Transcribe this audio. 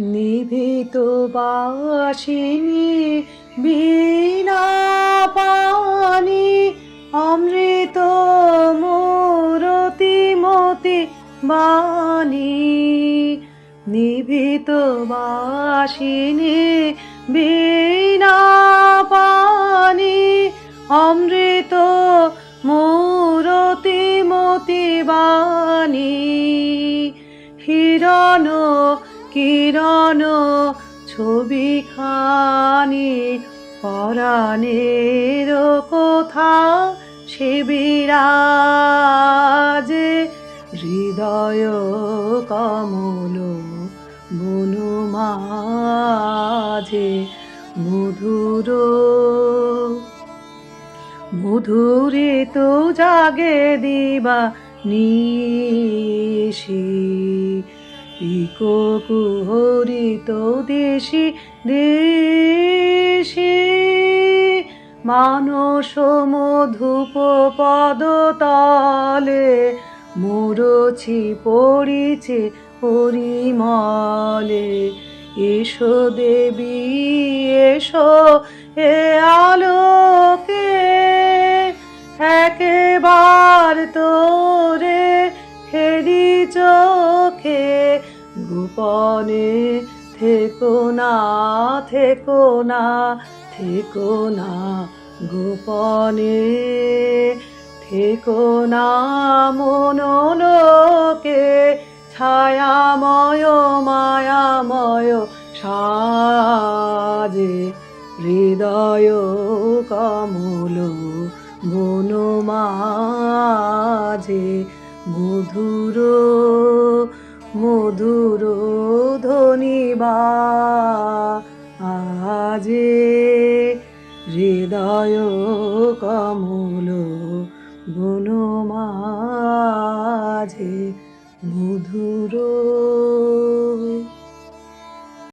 নিভিত বাসিনী, বিনা পানি, অমৃত মূরতি মতি বাণী। নিভিত বাসিনী, বিনা পানি, অমৃত মূরতি মতি বাণী। হিরণ কিরণ ছবি খানি পরাণের কথা শিবিরাজে হৃদয় কমল বনু মাঝে মধুর, মধুরে তো জাগে দিবা নিশি। ইকো কুহরিত দেশি দেশি মানস মধুপ পদতলে মুরছি পড়িছে পরিমলে। এসো দেবী, এসো এ আলোকে, একেবার তোরে চোখে গোপনে থেকো না থেকো না থেকো না, গোপনে থেকো না, মনোলোকে ছায়াময়, মায়াময় সাজে, হৃদয় কমল বন মাঝে, মধুর মধুর ধনিবা আজে হৃদয় কমল বন মাঝে মধুর